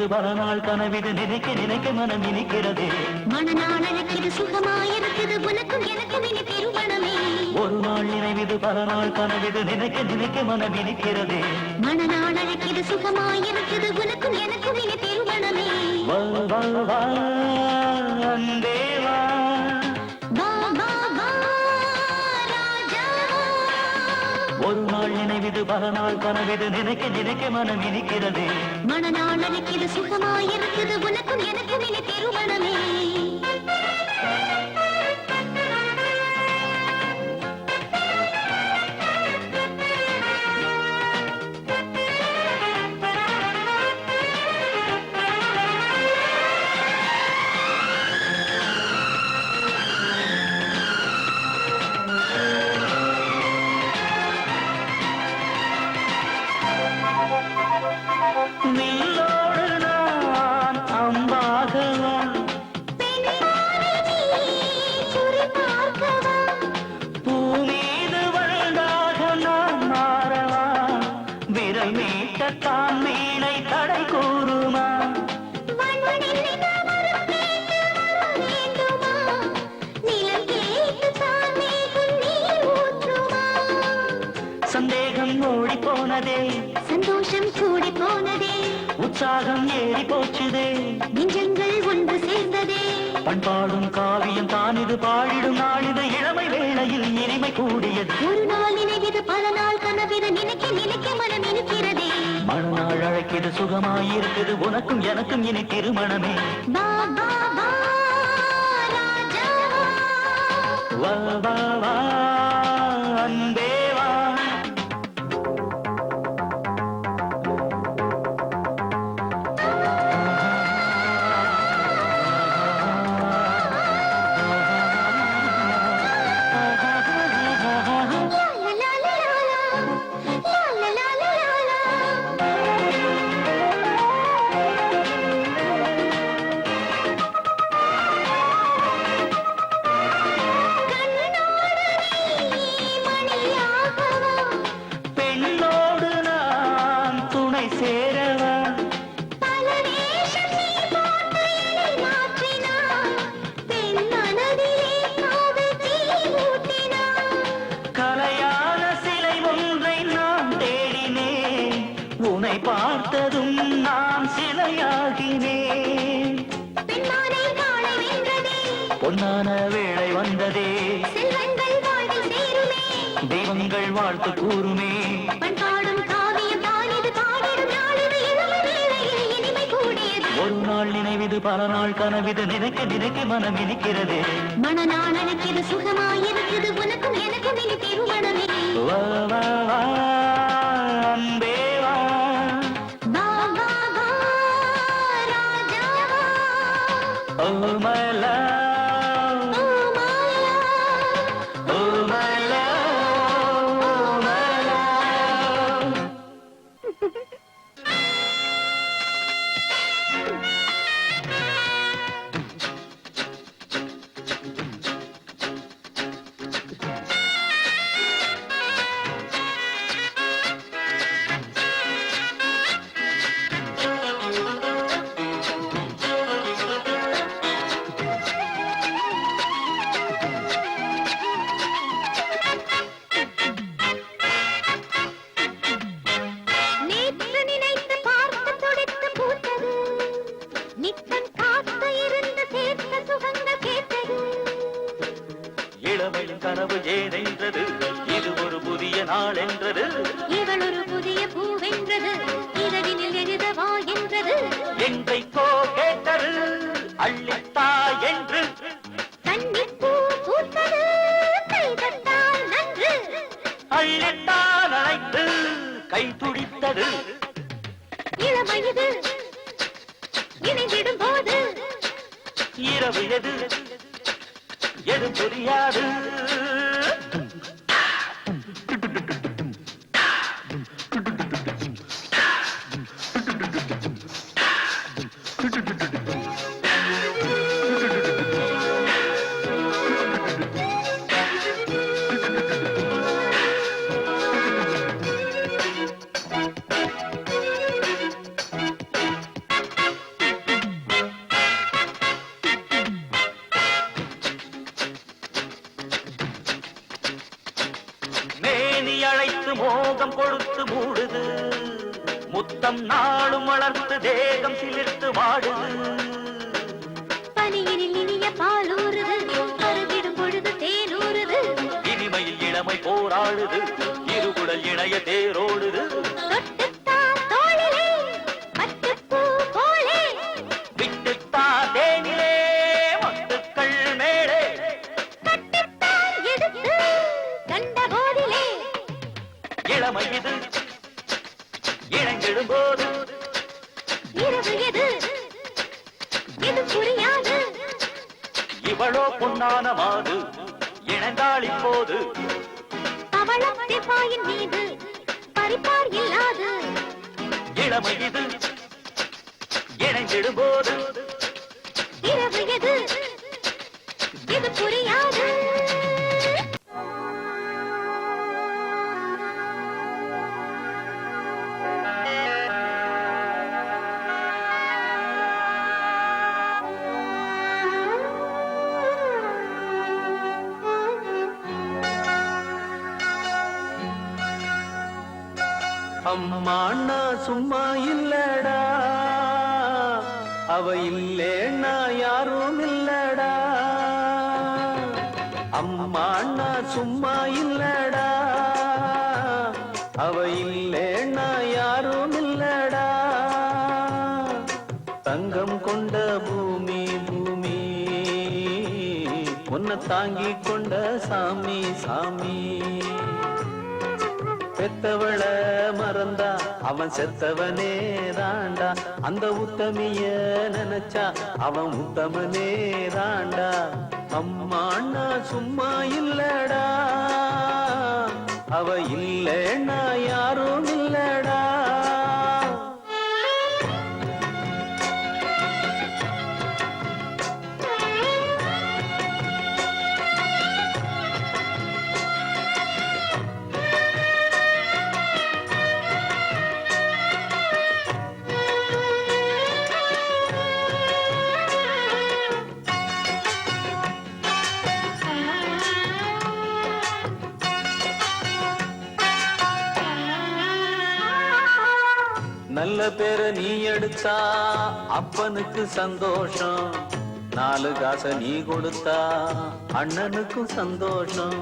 நினைவிது பல நாள் கனவிது நினைக்க நினைக்க மனம் இனிக்கிறது. மனநாள் அழைக்குது சுகமாயிருக்குது உனக்கும் எனக்கும் இனி திருமணமே. ஒரு நாள் நினைவிது பல நாள் கனவிது நினைக்க நினைக்க மனம் இனிக்கிறது. மனநாள் அழைக்குது சுகமாயிருக்குது உனக்கும் எனக்கும் இனி திருமணமே. வா வா வா அன்பே. கனவிது நினைவிது பல நாள் கனவிது நினைக்க நினைக்க மனம் இனிக்கிறது. மனநாள் அழைக்குது சுகமாயிருக்குது உனக்கும் எனக்கும் இனி திருமணமே. உற்சாகம் ஏறி போச்சுதே. நெஞ்சங்கள் ஒன்று சேர்ந்ததே. பண்பாடும் காவியம் தான் இது பாடிடும் நாளிது இளமை வேளையில் இனிமை கூடியது. ஒரு நாள் நினைவிது பல நாள் கனவிது நினைக்க நினைக்க மனம் இனிக்கிறதே மறுநாள் அழைக்கிது சுகமாயிருக்குது. உனக்கும் எனக்கும் இனி திருமணமே. வா வா வா ராஜா. வா வா வா அன்பே. பொன்னான வேளை வந்ததே. தெய்வங்கள் வாழ்த்து கூறுமே. ஒரு நாள் நினைவிது பல நாள் கனவிது நினைக்க நினைக்க மனம் இனிக்கிறது. மனநாள் அழைக்கிறது சுகமாயிருக்குது உனக்கும் எனக்கும் இனி திருமணமே. வா வா வா அன்பே. கனவு ஏதென்றது? இது ஒரு புதிய நாள் என்றது இவள் ஒரு புதிய பூவென்றது. இரவினில் எழுதவா என்றது. எங்கைக்கோ கேட்டது அள்ளித்தா என்று. கன்னிப் பூ பூத்தது கை தட்டால் நன்று. அள்ளித்தா நனைத்து கை துடித்தது. இளமயது இணைந்திடும் போது இரவு எது? எது புரியாது மோகம் கொடுத்து மூடுது. முத்தம் நாளும் வளர்த்து தேகம் சிலிர்த்து வாடுது. பனியினில் இனிய பாலூறுது பருகிடும் பொழுது தேனூறுது இனிமையில் இளமை போராடுது. இருகுடல் இணைய தேரோடுது. இளமை இது இணைந்திடும் போது இரவு எது? இது புரியாது. அம்மா அம்மாண்ணா சும்மா இல்லடா. அவ இல்லேன்னா யாரும் இல்லடா. அம்மா அம்மாண்ணா சும்மா இல்லடா. அவ இல்லேன்னா யாரும் இல்லடா. தங்கம் கொண்ட பூமி பூமி. உன்னை தாங்கி கொண்ட சாமி சாமி. பெத்தவள மறந்தா அவன் செத்தவனே தாண்டா. அந்த உத்தமிய நினைச்சா அவன் உத்தமனே தாண்டா. அம்மா அண்ணா சும்மா இல்லடா. அவ இல்லைன்னா யாரும் பேரை நீ எடுத்தா அப்பனுக்கு சந்தோஷம். நாலு காசை நீ கொடுத்தா அண்ணனுக்கும் சந்தோஷம்.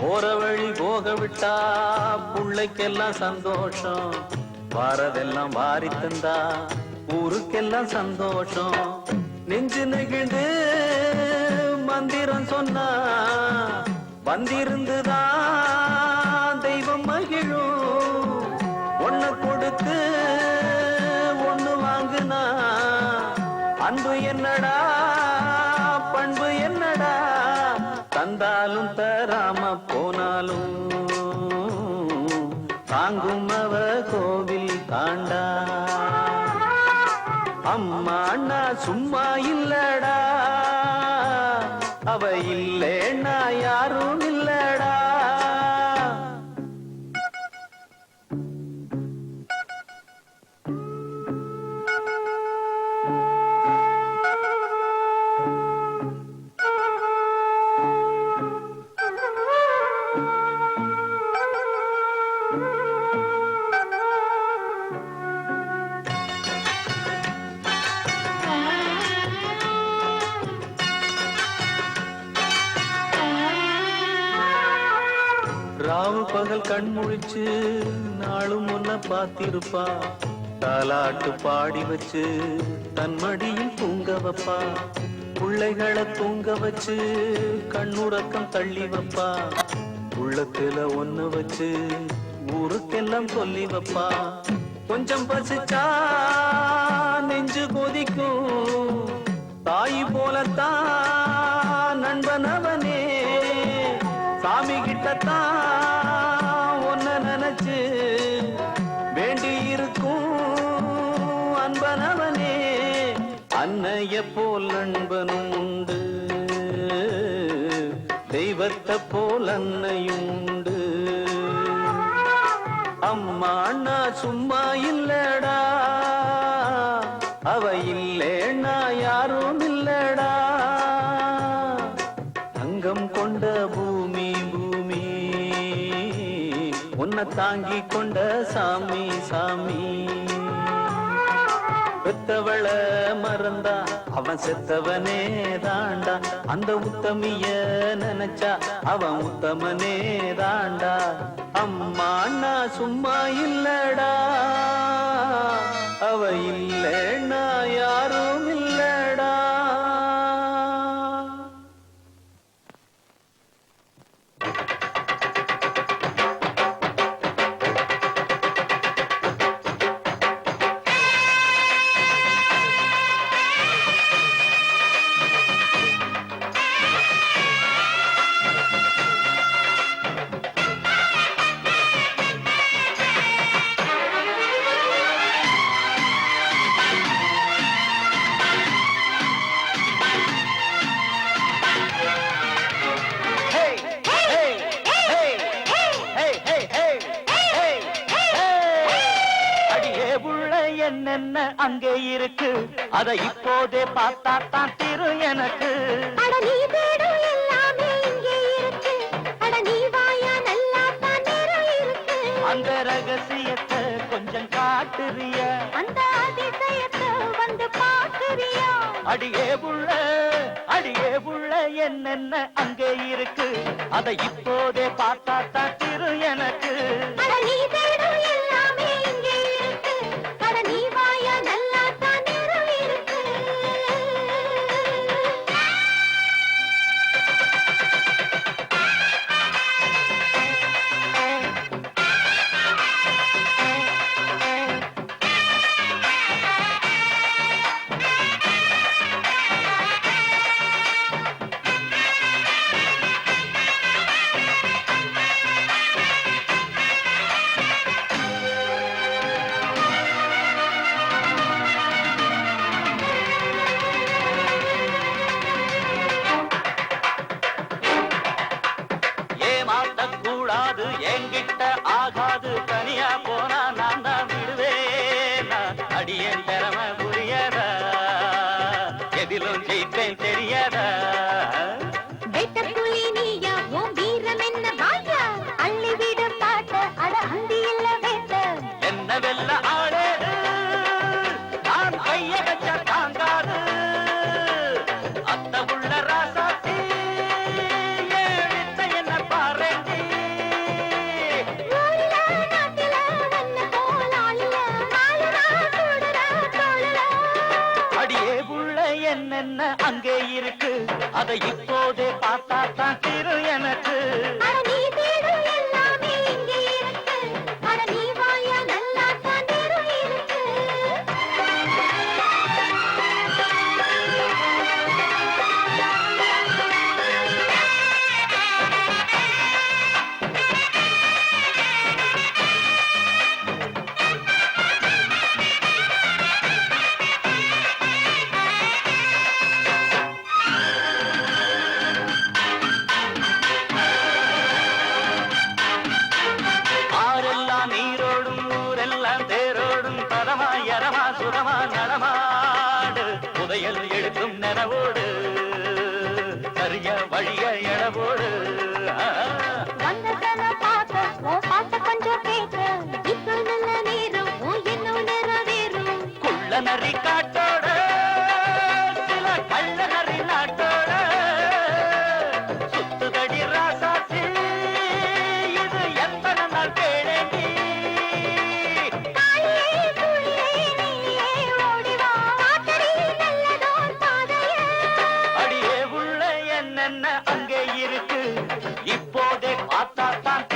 போற வழி போக விட்டா புள்ளைக்கெல்லாம் சந்தோஷம். வாரதெல்லாம் வாரி தந்தா ஊருக்கெல்லாம் சந்தோஷம். நெஞ்சு நெகிழ்ந்து மந்திரம் சொன்னா வந்திருந்துதான் தாங்கும் அவ கோவில் தாண்டா. அம்மா அண்ணா சும்மா இல்லடா. அவ இல்லேன்னா யாரும் ராவு கண் முழிச்சு நாளும் முன்ன பார்த்திருப்பா. தாலாட்டு பாடி வச்சு தன் மடியில் தூங்க வைப்பா. பிள்ளைகளை தூங்க வச்சு கண்ணுறக்கம் தள்ளி வைப்பா. உள்ளத்துல ஒண்ணு வச்சு ஊருக்கெல்லாம் சொல்லி வைப்பா. கொஞ்சம் பசிச்சா நெஞ்சு கொதிக்கும். தாய் போலத்தான் நண்பனவனே சாமி கிட்டத்தான் நன்னையுண்டு அம்மா அண்ணா சும்மா இல்லடா. அவ இல்லேன்னா யாரும் இல்லடா. தங்கம் கொண்ட பூமி பூமி. உன்னை தாங்கி கொண்ட சாமி சாமி. உத்தவள மறந்தா? அவன் செத்தவனே தாண்டா. அந்த உத்தமிய நினைச்சா அவன் உத்தமனே தாண்டா. அம்மா அண்ணா சும்மா இல்லடா. அதை இப்போதே பார்த்தா தான் திரு எனக்கு. அந்த ரகசியத்தை கொஞ்சம் காட்டுறிய. அந்த அதிசயத்தை வந்து பாக்குறிய அடியே புள்ள அடியே புள்ள என்னென்ன அங்கே இருக்கு. அதை இப்போதே பார்த்தா தான் திரு எனக்கு. கூடாது என்கிட்ட ஆகாது தனியா கதையில் வழிய எனவோடு என்னென்ன அங்கே இருக்கு? இப்போதே பார்த்தா தான்